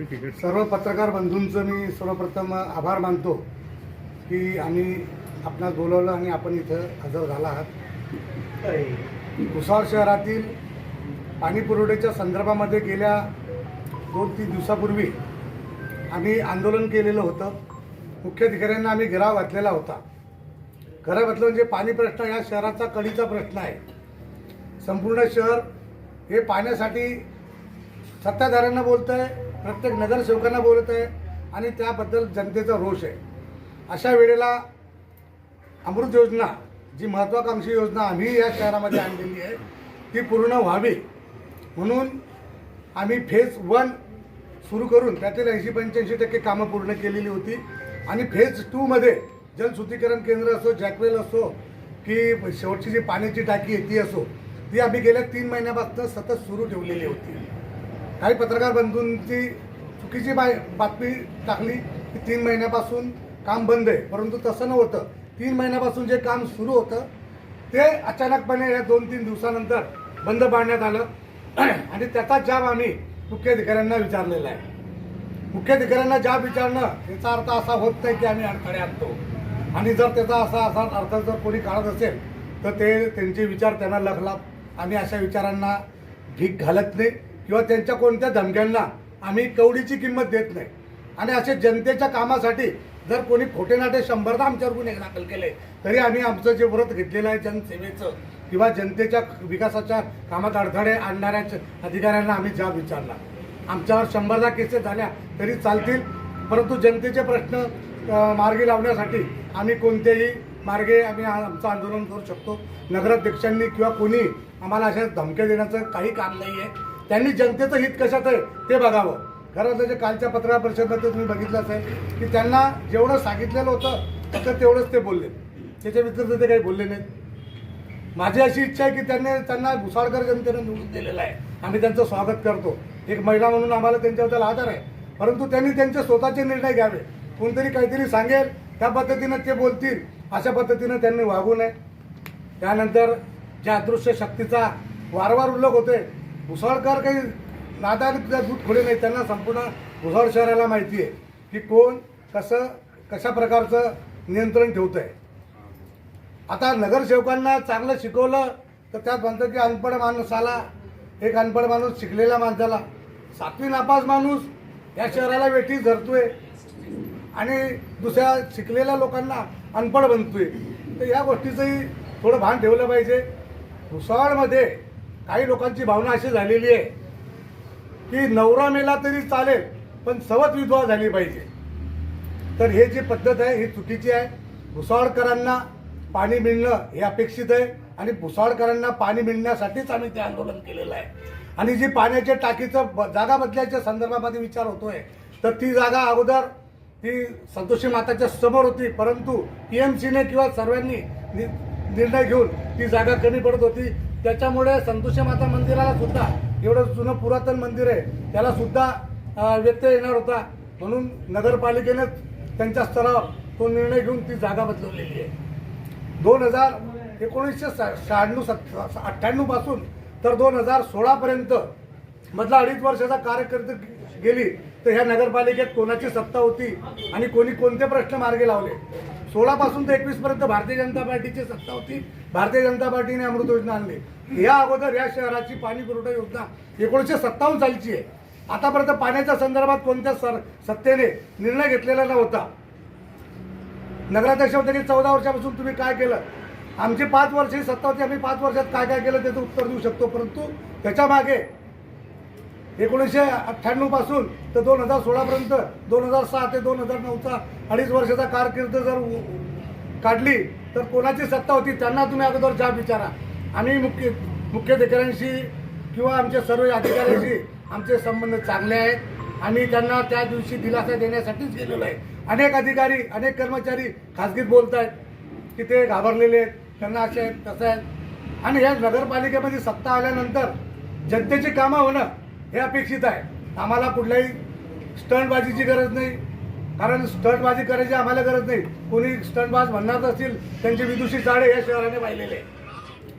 ठीक आहे सर्व पत्रकार बंधूंचं मी सर्वप्रथम आभार मानतो की आम्ही आपणास बोलवलं आणि आपण इथं हजर झाला आहात. भुसावळ शहरातील पाणी पुरवठ्याच्या संदर्भामध्ये गेल्या दोन तीन दिवसापूर्वी आम्ही आंदोलन केलेलं होतं. मुख्याधिकाऱ्यांना आम्ही घराव घातलेला होता. खरं म्हटलं म्हणजे पाणी प्रश्न ह्या शहराचा कळीचा प्रश्न आहे. संपूर्ण शहर हे पाण्यासाठी सत्ताधाऱ्यांना बोलत आहे प्रत्येक नगरसेवकांना बोलत आहे आणि त्याबद्दल जनतेचा रोष आहे. अशा वेळेला अमृत योजना जी महत्त्वाकांक्षी योजना आम्ही या शहरामध्ये आणलेली आहे ती पूर्ण व्हावी. म्हणून आम्ही फेज वन सुरू करून त्यातील ऐंशी पंच्याऐंशी टक्के कामं पूर्ण केलेली होती. आणि फेज टूमध्ये जलशुद्धीकरण केंद्र असो जॅकवेल असो की शेवटची जी पाण्याची टाकी आहे ती असो ती आम्ही गेल्या तीन महिन्यापासून सतत सुरू ठेवलेली होती. काही पत्रकार बंधूंची चुकीची बाय बातमी टाकली की तीन महिन्यापासून काम बंद आहे. परंतु तसं नव्हतं. तीन महिन्यापासून जे काम सुरू होतं ते अचानकपणे या दोन तीन दिवसानंतर बंद पाडण्यात आलं. आणि त्याचा जाब आम्ही मुख्याधिकाऱ्यांना विचारलेला आहे. मुख्याधिकाऱ्यांना जाब विचारणं याचा अर्थ असा होत नाही की आम्ही अडथळे आणतो. आणि जर त्याचा असा असा अर्थ जर कोणी काढत असेल तर ते त्यांचे विचार त्यांना लखलात आम्ही अशा विचारांना भीक घालत नाही. किंवा त्यांच्या कोणत्या धमक्यांना आम्ही कवडीची किंमत देत नाही. आणि असे जनतेच्या कामासाठी जर कोणी खोटे नाटे शंभरदा आमच्यावर गुन्हे दाखल केले तरी आम्ही आमचं जे व्रत घेतलेलं आहे जनसेवेचं किंवा जनतेच्या विकासाच्या कामात अडथळे आणणाऱ्या अधिकाऱ्यांना आम्ही जाब विचारला. आमच्यावर शंभरदा केसेस झाल्या तरी चालतील परंतु जनतेचे प्रश्न मार्गी लावण्यासाठी आम्ही कोणतेही मार्गे आम्ही आमचं आंदोलन करू शकतो. नगराध्यक्षांनी किंवा कोणी आम्हाला अशा धमक्या देण्याचं काही काम नाही आहे त्यांनी जनतेचं हित कशात आहे ते बघावं. खरं तर जे कालच्या पत्रकार परिषदेमध्ये तुम्ही बघितलं असेल की त्यांना जेवढं सांगितलेलं होतं फक्त तेवढंच ते बोलले. त्याच्या व्यतिरिक्त ते काही बोलले नाहीत. माझी अशी इच्छा आहे की त्यांनी त्यांना भुसाळकर जनतेनं निवडून दिलेलं आहे. आम्ही त्यांचं स्वागत करतो. एक महिला म्हणून आम्हाला त्यांच्याबद्दल आदर आहे. परंतु त्यांनी त्यांचे स्वतःचे निर्णय घ्यावे. कोणतरी काहीतरी सांगेल त्या पद्धतीनं ते बोलतील अशा पद्धतीनं त्यांनी वागू नये. त्यानंतर ज्या अदृश्य शक्तीचा वारंवार उल्लेख होतोय भुसाळकर काही नादान दूध खोडे नाही त्यांना संपूर्ण भुसाळ शहराला माहिती आहे की कोण कसं कशा प्रकारचं नियंत्रण ठेवतं आहे आता नगरसेवकांना चांगलं शिकवलं तर त्यात म्हणतं की अनपड माणसाला एक अनपड माणूस शिकलेल्या माणसाला. सातवी नापास माणूस या शहराला वेठी धरतोय आणि दुसऱ्या शिकलेल्या लोकांना अनपड बनतोय. तर या गोष्टीचंही थोडं भान ठेवलं पाहिजे. भुसावळमध्ये काही लोकांची भावना अशी झालेली आहे की नवरा मेला तरी चालेल पण सवत विधवा झाली पाहिजे. तर हे जी पद्धत आहे ही चुकीची आहे. भुसावळकरांना पाणी मिळणं हे अपेक्षित आहे आणि भुसावळकरांना पाणी मिळण्यासाठीच आम्ही ते आंदोलन केलेलं आहे. आणि जी पाण्याच्या टाकीचं ब- जागा बदलायच्या संदर्भामध्ये विचार होतोय तर ती जागा अगोदर ती संतोषी माताच्या समोर होती परंतु पी एम सीने किंवा सर्वांनी नि- निर्णय घेऊन ती जागा कमी पडत होती. त्याच्यामुळे संतोषी माता मंदिराला सुद्धा एवढं जुनं पुरातन मंदिर आहे त्याला सुद्धा व्यत्यय येणार होता. म्हणून नगरपालिकेने त्यांच्या स्तरावर तो निर्णय घेऊन ती जागा बदलवलेली आहे. दोन हजार एकोणीसशे शहाण्णव सत् अठ्ठ्याण्णवपासून तर दोन हजार सोळापर्यंत मधला अडीच वर्षाचा कार्यकर्ते गेली तर ह्या नगरपालिकेत कोणाची सत्ता होती आणि कोणी कोणते प्रश्न मार्गी लावले? सोळापासून ते एकवीसपर्यंत भारतीय जनता पार्टीची सत्ता होती. भारतीय जनता पार्टीने अमृत योजना आणली. या अगोदर या शहराची पाणी पुरवठा योजना एकोणीसशे सत्तावन्न सालची आहे. आतापर्यंत पाण्याच्या संदर्भात कोणत्या सर सत्तेने निर्णय घेतलेला नव्हता. नगराध्यक्ष होते की चौदा वर्षापासून तुम्ही काय केलं? आमची पाच वर्षी सत्ता होती आम्ही पाच वर्षात काय काय केलं त्याचं उत्तर देऊ शकतो. परंतु त्याच्यामागे एकोणीसशे अठ्ठ्याण्णवपासून तर दोन हजार सोळापर्यंत दोन हजार सहा ते दोन हजार नऊचा अडीच वर्षाचा कारकीर्द जर काढली तर कोणाची सत्ता होती त्यांना तुम्ही अगोदर जाब विचारा. आम्ही मुख्य मुख्याधिकाऱ्यांशी किंवा आमच्या सर्व अधिकाऱ्यांशी आमचे संबंध चांगले आहेत आम्ही त्यांना त्या दिवशी दिलासा देण्यासाठीच गेलेलो आहे. अनेक अधिकारी अनेक कर्मचारी खाजगीत बोलत आहेत की ते घाबरलेले आहेत. त्यांना असे आहेत तसं आहेत. आणि या नगरपालिकेमध्ये सत्ता आल्यानंतर जनतेची कामं होणं हे अपेक्षित आहे. आम्हाला कुठल्याही स्टंटबाजीची गरज नाही. कारण स्टंटबाजी करायची आम्हाला गरज नाही. कोणी स्टंटबाज म्हणणार असतील त्यांचे विदुषी चाळे या शहराने पाहिलेले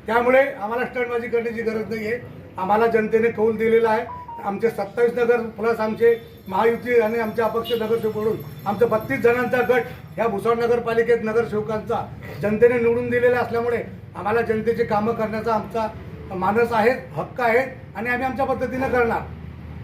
त्यामुळे आम्हाला स्टंटबाजी करण्याची गरज नाही आहे. आम्हाला जनतेने कौल दिलेला आहे. आमचे सत्तावीस नगर प्लस आमचे महायुती आणि आमच्या अपक्ष नगरसेवकडून आमचा बत्तीस जणांचा गट ह्या भुसावळ नगरपालिकेत नगरसेवकांचा जनतेने निवडून दिलेला असल्यामुळे आम्हाला जनतेची कामं करण्याचा आमचा मानस आहे हक्क आहे आणि आम्ही आमच्या पद्धतीनं करणार.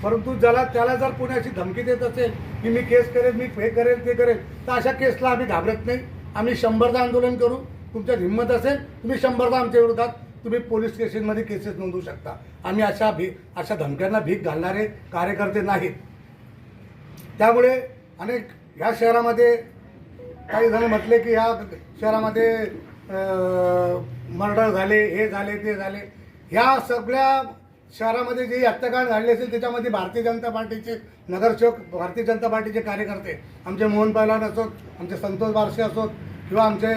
परंतु ज्याला त्याला जर कोणी अशी धमकी देत असेल की मी केस करेल मी हे करेल ते करेल तर अशा केसला आम्ही घाबरत नाही. आम्ही शंभरदा आंदोलन करू. तुमच्यात हिंमत असेल तुम्ही शंभरदा आमच्या विरोधात तुम्ही पोलीस स्टेशनमध्ये केसेस नोंदवू शकता. आम्ही अशा भी अशा धमक्यांना भीक घालणारे कार्यकर्ते नाहीत. त्यामुळे अनेक ह्या शहरामध्ये काही जण म्हटले की ह्या शहरामध्ये मर्डर झाले हे झाले ते झाले. ह्या सगळ्या शहरामध्ये जे हत्याकांड घडले असेल त्याच्यामध्ये भारतीय जनता पार्टीचे नगरसेवक भारतीय जनता पार्टीचे कार्यकर्ते आमचे मोहन पैलवान असोत आमचे संतोष बारसे असोत किंवा आमचे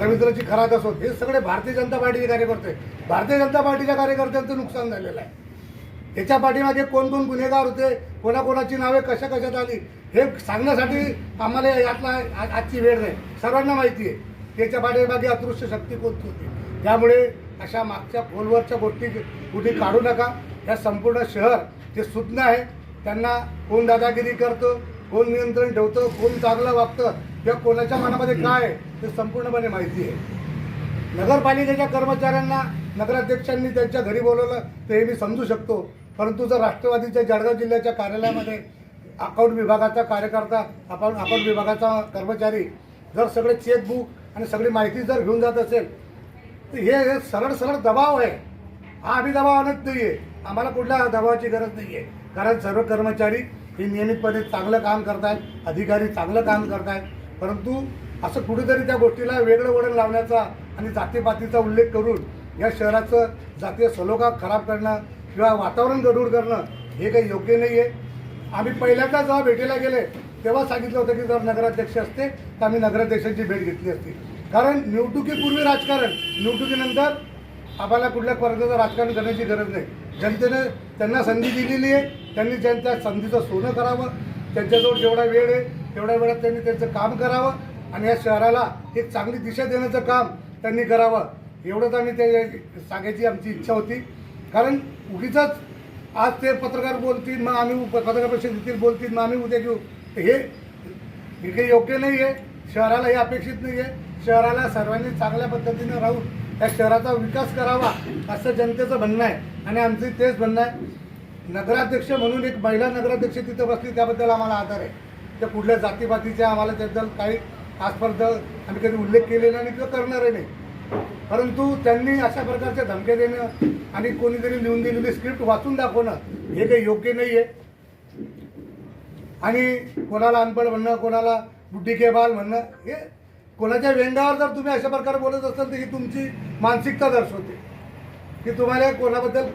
रवींद्रजी खरात असोत हे सगळे भारतीय जनता पार्टीचे कार्यकर्ते. भारतीय जनता पार्टीच्या कार्यकर्त्यांचं नुकसान झालेलं आहे. त्याच्या पाठीमागे कोण कोण गुन्हेगार होते कोणाकोणाची नावे कशा कशात आली हे सांगण्यासाठी आम्हाला यातला आजची वेळ नाही. सर्वांना माहिती आहे. त्याच्या पाठीमागे अदृश्य शक्ती कोणती होती? त्यामुळे अशा मागच्या फोनवरच्या गोष्टी कुठे काढू नका. या संपूर्ण शहर जे सुज्ञ आहे त्यांना कोण दादागिरी करतो कोण नियंत्रण ठेवतं कोण चांगलं वागतं किंवा कोणाच्या मनामध्ये काय आहे ते संपूर्णपणे माहिती आहे. नगरपालिकेच्या कर्मचाऱ्यांना नगराध्यक्षांनी त्यांच्या घरी बोलवलं तर हे मी समजू शकतो. परंतु जर राष्ट्रवादीच्या जळगाव जिल्ह्याच्या कार्यालयामध्ये अकाउंट विभागाचा कार्यकर्ता अकाउंट अकाउंट विभागाचा कर्मचारी जर सगळे चेकबुक आणि सगळी माहिती जर घेऊन जात असेल तर हे हे सरळ सरळ दबाव आहे. हा आम्ही दबाव आणत नाही आहे आम्हाला कुठल्या दबावाची गरज नाही आहे कारण सर्व कर्मचारी हे नियमितपणे चांगलं काम करतायत अधिकारी चांगलं काम करतायत. परंतु असं कुठेतरी त्या गोष्टीला वेगळं वळण लावण्याचा आणि जातीपातीचा उल्लेख करून या शहराचं जातीय सलोखा खराब करणं किंवा वातावरण गडूळ करणं हे काही योग्य नाही आहे आम्ही पहिल्यांदा जेव्हा भेटीला गेले तेव्हा सांगितलं होतं की जर नगराध्यक्ष असते तर आम्ही नगराध्यक्षांची भेट घेतली असती. कारण निवडणुकीपूर्वी राजकारण निवडणुकीनंतर आम्हाला कुठल्या प्रकारचं राजकारण करण्याची गरज नाही. जनतेनं त्यांना संधी दिलेली आहे त्यांनी त्यांच्या संधीचं सोनं करावं त्यांच्याजवळ जेवढा वेळ आहे तेवढ्या वेळात त्यांनी त्यांचं काम करावं आणि या शहराला एक चांगली दिशा देण्याचं काम त्यांनी करावं. एवढंच आम्ही ते सांगायची आमची इच्छा होती. कारण उगीच आज ते पत्रकार बोलतील मग आम्ही पत्रकार परिषदेतील बोलतील मग आम्ही उद्या घेऊ. हे हे काही योग्य नाही आहे शहराला हे अपेक्षित नाही आहे शहराला सर्वांनी चांगल्या पद्धतीने राहून त्या शहराचा विकास करावा असं जनतेचं म्हणणं आहे. आणि आमचं तेच म्हणणं आहे. नगराध्यक्ष म्हणून एक महिला नगराध्यक्ष तिथं बसली त्याबद्दल आम्हाला आधार आहे. त्या कुठल्या जातीपातीच्या आम्हाला त्याबद्दल काही आजपर्यंत आम्ही कधी उल्लेख केलेला नाही किंवा करणारही नाही. परंतु त्यांनी अशा प्रकारच्या धमक्या देणं आणि कोणीतरी लिहून दिलेली स्क्रिप्ट वाचून दाखवणं हे काही योग्य नाही आहे. आणि कोणाला अनपड म्हणणं कोणाला बुद्धी बाल म्हणणं हे कोणाच्या व्यंगावर जर तुम्ही अशा प्रकारे बोलत असाल तर ही तुमची मानसिकता दर्शवते. की तुम्हाला कोणाबद्दल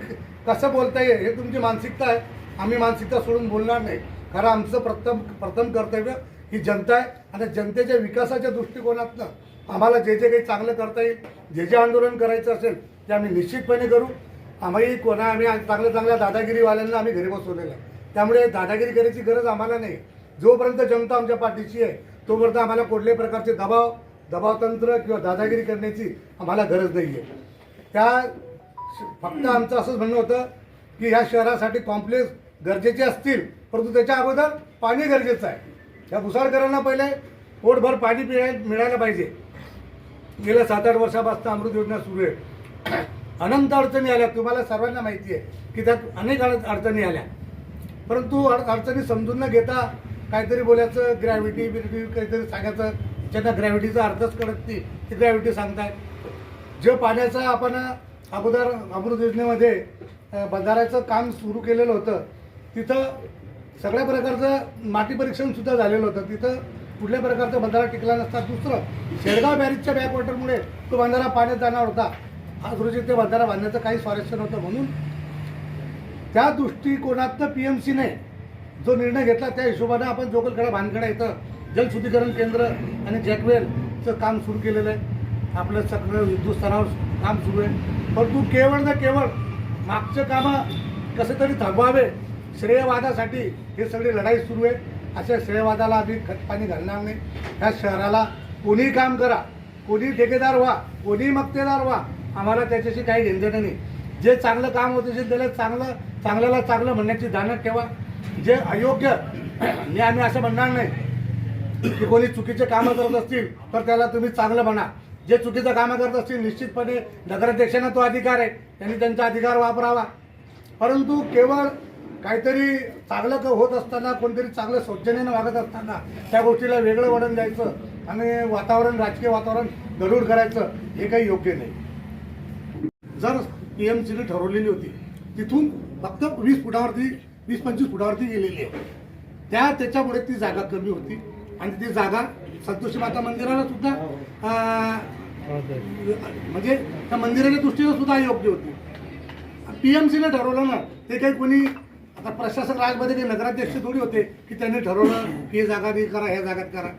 कसं बोलता येईल हे तुमची मानसिकता आहे. आम्ही मानसिकता सोडून बोलणार नाही. कारण आमचं प्रथम प्रथम कर्तव्य ही जनता आहे. आणि जनतेच्या विकासाच्या दृष्टिकोनातनं आम्हाला जे जे काही चांगलं करता येईल जे जे आंदोलन करायचं असेल ते आम्ही निश्चितपणे करू. आम्ही कोणा आम्ही चांगल्या चांगल्या दादागिरीवाल्यांना आम्ही घरी बसवलेलं आहे. त्यामुळे दादागिरी करायची गरज आम्हाला नाही. जोपर्यंत जनता आमच्या पाठीशी आहे तोपर्यंत आम्हाला कुठल्याही प्रकारचे दबाव दबावतंत्र किंवा दादागिरी करण्याची आम्हाला गरज नाही आहे त्या श- फक्त आमचं असंच म्हणणं होतं की ह्या शहरासाठी कॉम्प्लेक्स गरजेचे असतील परंतु त्याच्या अगोदर पाणी गरजेचं आहे. या भुसाळकरांना पहिले पोटभर पाणी पिळाय मिळायला पाहिजे. गेल्या सात आठ वर्षापासून अमृत योजना सुरू आहे. अनंत अडचणी आल्या. तुम्हाला सर्वांना माहिती आहे की त्यात अनेक अडचणी आल्या. परंतु अड- अडचणी समजून न घेता काहीतरी बोलायचं ग्रॅव्हिटी बिरटी काहीतरी सांगायचं. ज्यांना ग्रॅव्हिटीचा अर्थच कळत नाही ते ग्रॅव्हिटी सांगताय जे पाण्याचं आपण अगोदर अमृत योजनेमध्ये बंधाऱ्याचं काम सुरू केलेलं होतं तिथं सगळ्या प्रकारचं माती परीक्षणसुद्धा झालेलं होतं. तिथं कुठल्या प्रकारचा बंधारा टिकला नसता. दुसरं शेडगाव बॅरेजच्या बॅकवॉटरमुळे तो बंधारा पाण्यात जाणार होता. आज रोजी ते बंधारा बांधण्याचं काही स्वारस्य नव्हतं म्हणून. त्या दृष्टिकोनातनं पी एम सीने जो निर्णय घेतला त्या हिशोबानं आपण जोगलखेडा भानखेडा इथं जलशुद्धीकरण केंद्र आणि जॅकवेलचं काम सुरू केलेलं आहे. आपलं सगळं हिंदुस्थानावर काम सुरू आहे. परंतु केवळ ना केवळ मागचं कामं कसं तरी थांबवावे श्रेयवादासाठी हे सगळी लढाई सुरू आहे. अशा श्रेयवादाला आम्ही खतपाणी घालणार नाही. ह्या शहराला कोणीही काम करा कोणी ठेकेदार व्हा कोणी मक्तेदार व्हा आम्हाला त्याच्याशी काही घेणं नाही. जे चांगलं काम होतं असेल त्याला चांगलं चांगल्याला चांगलं म्हणण्याची जाणत ठेवा. जे अयोग्य मी आम्ही असं म्हणणार नाही. की कोणी चुकीचे कामं करत असतील तर त्याला तुम्ही चांगलं म्हणा. जे चुकीचं कामं करत असतील निश्चितपणे नगराध्यक्षांना तो अधिकार आहे. त्यांनी त्यांचा अधिकार वापरावा. परंतु केवळ काहीतरी चांगलं क- होत असताना कोणतरी चांगलं सौजन्यानं वागत असताना त्या गोष्टीला वेगळं वळण द्यायचं आणि वातावरण राजकीय वातावरण गरुड करायचं हे काही योग्य नाही. जर पी एम सीने ठरवलेली होती तिथून फक्त वीस फुटावरती वीस पंचवीस फुटावरती गेलेली आहे. त्या त्याच्यामुळे ती जागा कमी होती. आणि ती जागा संतोषी माता मंदिराला सुद्धा म्हणजे त्या मंदिराच्या दृष्टीनं सुद्धा योग्य होती. पी एम सीने ठरवलं ना ते काही कोणी आता प्रशासक राजमध्ये काही नगराध्यक्ष थोडी होते की त्यांनी ठरवलं की हे जागा नाही करा ह्या जागात करा.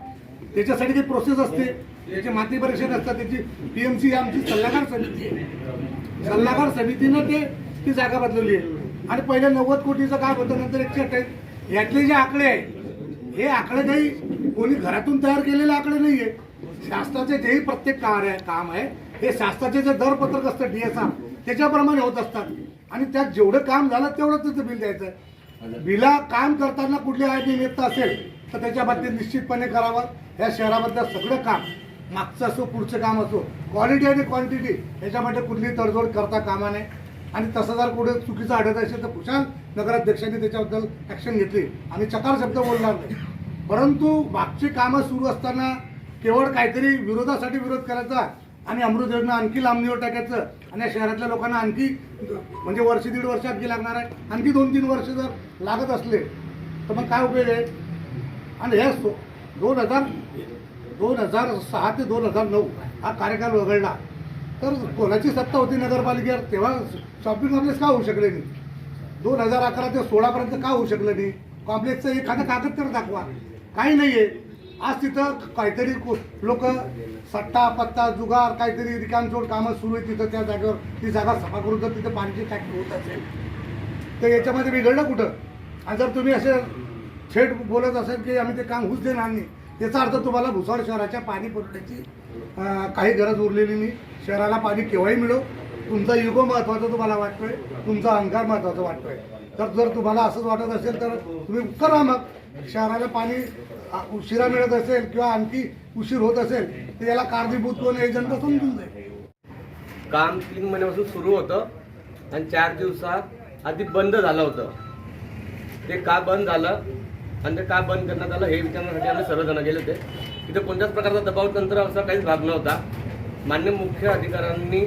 त्याच्यासाठी काही प्रोसेस असते. त्याची माती परीक्षण असतात. त्याची पी एम सी आमची सल्लागार समिती आहे. सल्लागार समितीनं ते ती जागा बदलवली आहे. आणि पहिल्या नव्वद कोटीचं काम होतं नंतर एकशे अठ्ठावीस. यातले जे आकडे आहे हे आकडे काही कोणी घरातून तयार केलेले आकडे नाही आहे शासनाचे जेही प्रत्येक कार्य काम आहे हे शासनाचे जे दरपत्रक असतं डीएसआर त्याच्याप्रमाणे होत असतात. आणि त्यात जेवढं काम झालं तेवढं त्याचं बिल द्यायचं. बिला काम करताना कुठली अनियमितता असेल तर त्याच्या बाबतीत निश्चितपणे करावं. या शहरामधलं सगळं काम मागचं असो पुढचं काम असो क्वालिटी आणि क्वांटिटी याच्यामध्ये कुठली तडजोड करता कामा नये. आणि तसं जर कुठे चुकीचं आढळत असेल तर कुशाल नगराध्यक्षांनी त्याच्याबद्दल ॲक्शन घेतली. आणि चकार शब्द बोलणार नाही. परंतु मागची कामं सुरू असताना केवळ काहीतरी विरोधासाठी विरोध करायचा आणि अमृत योजना आणखी लांबणीवर टाकायचं आणि या शहरातल्या लोकांना आणखी म्हणजे वर्ष दीड वर्ष आणखी लागणार आहे. आणखी दोन तीन वर्ष जर लागत असले तर मग काय उपयोग आहे? आणि हे दोन हजार दोन हजार सहा ते दोन हजार नऊ हा कार्यकाल वगळला. तर कोणाची सत्ता होती नगरपालिकेवर तेव्हा शॉपिंग कॉम्प्लेक्स का होऊ शकले नाही? दोन हजार अकरा ते सोळापर्यंत का होऊ शकलं नाही? कॉम्प्लेक्सचं एखादं कागद तर दाखवा. काही नाही आहे आज तिथं काहीतरी लोक सट्टा पत्ता जुगार काहीतरी रिकामचोड कामं सुरू आहे तिथं त्या जागेवर. ती जागा सफा करून जर तिथं पाण्याची टाकी होत असेल. तर याच्यामध्ये बिघडलं कुठं? आणि जर तुम्ही असे थेट बोलत असेल की आम्ही ते काम होऊच देणार नाही याचा अर्थ तुम्हाला भुसावळ शहराच्या पाणी पुरवठ्याची काही गरज उरलेली नाही. शहराला पाणी केव्हाही मिळो. तुमचा युगो महत्त्वाचा तुम्हाला वाटतोय. तुमचा अहंकार महत्त्वाचा वाटतोय. तर जर तुम्हाला असंच वाटत असेल तर तुम्ही करा मग. शहराला पाणी उशिरा मिळत असेल किंवा आणखी उशीर होत असेल तर याला कारणीभूत कोण एजंट समजून जाईल काम तीन महिन्यापासून सुरू होतं आणि चार दिवसात आधी बंद झालं होतं. ते का बंद झालं आणि ते का बंद करण्यात आलं हे विचारण्यासाठी आम्ही सर्वजण गेले होते. तिथे कोणत्याच प्रकारचा दबाव तंत्र असा काहीच भाग नव्हता. मान्य मुख्य अधिकाऱ्यांनी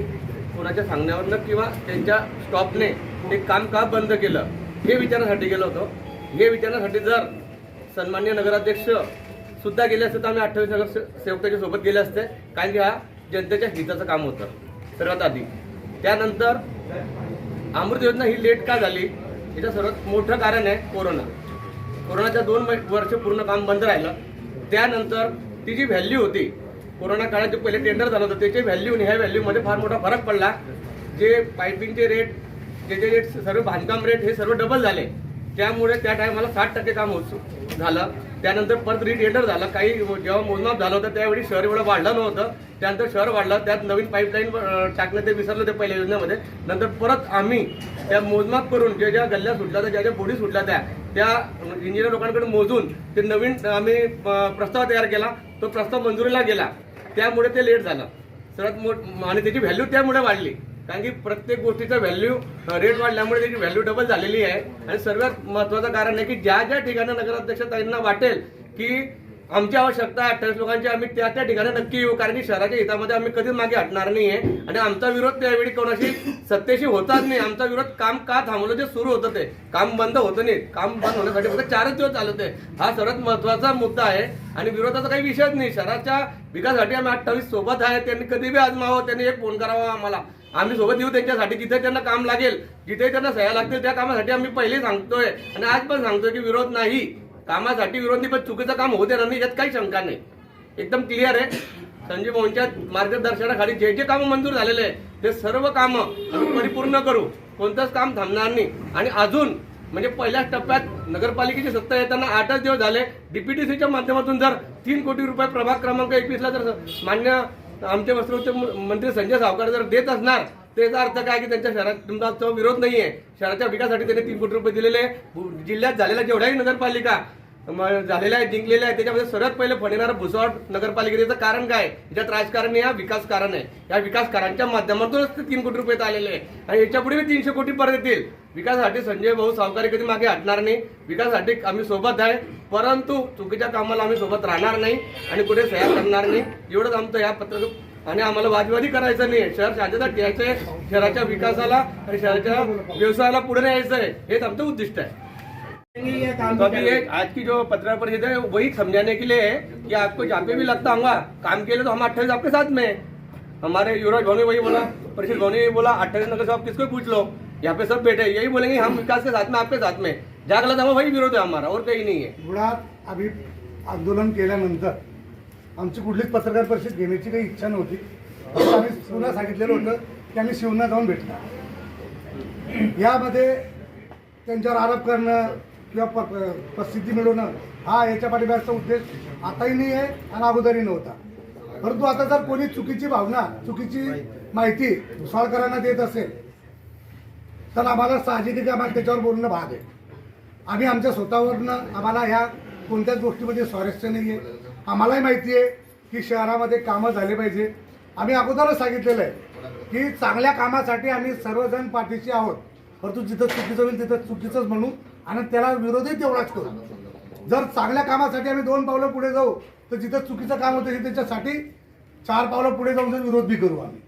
कोणाच्या सांगण्यावरनं किंवा त्यांच्या स्टॉपने ते काम का बंद केलं हे विचारण्यासाठी गेलो होतो. हे विचारण्यासाठी जर सन्मान्य नगराध्यक्ष सुद्धा गेले असते तर आम्ही अठ्ठावीस नगर सेवकाच्या सोबत गेले असते. कारण की हा जनतेच्या हिताचं काम होतं सर्वात आधी. त्यानंतर अमृत योजना ही लेट का झाली? याचं सर्वात मोठं कारण आहे कोरोना. कोरोनाच्या दोन मै- वर्ष पूर्ण काम बंद राहिलं. त्यानंतर ती जी व्हॅल्यू होती कोरोना काळात जे पहिले टेंडर झालं होतं त्याचे व्हॅल्यू आणि ह्या व्हॅल्यूमध्ये फार मोठा फरक पडला. जे पायपिंगचे रेट त्याचे जे रेट सर्व बांधकाम रेट हे सर्व डबल झाले. त्यामुळे त्या टायमाला साठ टक्के काम होत झालं. त्यानंतर परत रिटेंडर झालं. काही जेव्हा मोजमाप झालं होतं त्यावेळी शहर एवढं वाढलं नव्हतं. त्यानंतर शहर वाढलं. त्यात नवीन पाईपलाईन टाकणं ते विसरलं ते पहिल्या योजनेमध्ये. नंतर परत आम्ही त्या मोजमाप करून ज्या ज्या गल्ल्या सुटल्या त्या ज्या ज्या बोडी सुटल्या त्या त्या इंजिनियर लोकांकडे मोजून ते नवीन आम्ही प्रस्ताव तयार केला. तो प्रस्ताव मंजुरीला गेला. त्यामुळे ते लेट झालं. सर्वात मोठ आणि त्याची व्हॅल्यू त्यामुळे वाढली. कारण की प्रत्येक गोष्टीचा व्हॅल्यू रेट वाढल्यामुळे त्याची व्हॅल्यू डबल झालेली आहे. आणि सर्वात महत्वाचं कारण आहे की ज्या ज्या ठिकाणी नगराध्यक्ष ताईंना वाटेल की आमची आवश्यकता अठ्ठावीस लोकांची आम्ही त्या त्या ठिकाणी नक्की येऊ. कारण की शहराच्या हितामध्ये आम्ही कधीच मागे हटणार नाहीये. आणि आमचा विरोध त्यावेळी कोणाशी सत्तेशी होताच नाही. आमचा विरोध काम का थांबवलं? जे सुरू होतं ते. काम बंद होतं नाही. काम बंद होण्यासाठी फक्त चारच दिवस चालू होते हा सर्वात महत्त्वाचा मुद्दा आहे. आणि विरोधाचा काही विषयच नाही. शहराच्या विकासासाठी आम्ही अठ्ठावीस सोबत आहे. त्यांनी कधी बी आजमावं त्यांनी एक फोन करावा आम्हाला. आम्ही सोबत येऊ त्यांच्यासाठी. जिथे त्यांना काम लागेल जिथे त्यांना सह्या लागतील त्या कामासाठी आम्ही पहिले सांगतोय. आणि आज पण सांगतोय की विरोध नाही. कामासाठी विरोधी पण चुकीचं काम होते ना नाही यात काही शंका नाही. एकदम क्लिअर आहे. संजय भाऊंच्या मार्गदर्शनाखाली जे जे कामं मंजूर झालेले आहे ते सर्व कामं परिपूर्ण करू. कोणतंच काम थांबणार नाही. आणि अजून म्हणजे पहिल्याच टप्प्यात नगरपालिकेची सत्ता येताना आठच दिवस झाले. डीपीटीसीच्या माध्यमातून जर तीन कोटी रुपये प्रभाग क्रमांक एकवीसला जर मान्य आमचे वस्त्रोद्योग मंत्री संजय सावकार जर देत असणार त्याचा अर्थ काय की त्यांच्या शहरात तुमचा तो विरोध नाहीये. शहराच्या विकासासाठी त्यांनी तीन कोटी रुपये दिलेले जिल्ह्यात झालेल्या जेवढ्याही नगरपालिका झालेला आहे जिंकलेला आहे. त्याच्यामध्ये सर्वात पहिले फडणार भुसावळ नगरपालिकेचं कारण काय याच्यात राजकारण नाही, हा विकास कारण आहे. या विकासकारांच्या माध्यमातूनच ते तीन कोटी रुपये आलेले आहे. आणि याच्यापुढे तीनशे कोटी परत येतील. विकासासाठी संजय भाऊ सावकारी कधी मागे हटणार नाही. विकासासाठी आम्ही सोबत आहे. परंतु चुकीच्या कामाला आम्ही सोबत राहणार नाही आणि कुठे सह्या करणार नाही. एवढंच आमचं या पत्र आणि आम्हाला वादवादी करायचं नाही. शहर शांतता ठेवायचं आहे. शहराच्या विकासाला आणि शहराच्या व्यवसायाला पुढे न्यायचं आहे. हेच आमचं उद्दिष्ट आहे. तो अभी एक आज की जो पत्रकार परिषद है वही समझाने के लिए है कि आपको जहाँ पे भी लगता होगा काम के लिए तो हम अट्ठाईस आपके साथ में हमारे युवराज भवन ने वही बोला परिषद भवन ने भी बोला अट्ठाईस नगर से आप किसको पूछ लो? यहाँ पे सब बैठे यही बोलेंगे हम विकास के साथ में आपके साथ में। जहाँ गलत है वही विरोध है हमारा और कहीं नहीं है। मुळात आम्ही आंदोलन केल्यानंतर आमची कुठलीच पत्रकार परिषद घेण्याची काही इच्छा नव्हती. फक्त आम्ही पुन्हा सांगितलेलं होतं की आम्ही शिवना जाऊन भेटणार. यामध्ये त्यांच्यावर आरोप करणं किंवा प- प्रसिद्धी मिळवणं हा याच्या पाठीमागचा उद्देश आताही नाही आहे आणि अगोदरही नव्हता. परंतु आता जर कोणी चुकीची भावना चुकीची माहिती भुसाळकरांना देत असेल तर आम्हाला साहजिक आम्हाला त्याच्यावर बोलणं भाग आहे. आम्ही आमच्या स्वतःवरनं आम्हाला ह्या कोणत्याच गोष्टीमध्ये स्वारस्य नाही आहे आम्हालाही माहिती आहे की शहरामध्ये कामं झाले पाहिजे. आम्ही अगोदरच सांगितलेलं आहे की चांगल्या कामासाठी आम्ही सर्वजण पाठीशी आहोत. परंतु जिथं चुकीचं होईल तिथं चुकीचंच म्हणू. आणि त्याला विरोधही तेवढाच करू. जर चांगल्या कामासाठी आम्ही दोन पावलं पुढे जाऊ तर जिथं चुकीचं काम होतं हे त्याच्यासाठी चार पावलं पुढे जाऊन विरोध बी करू आम्ही.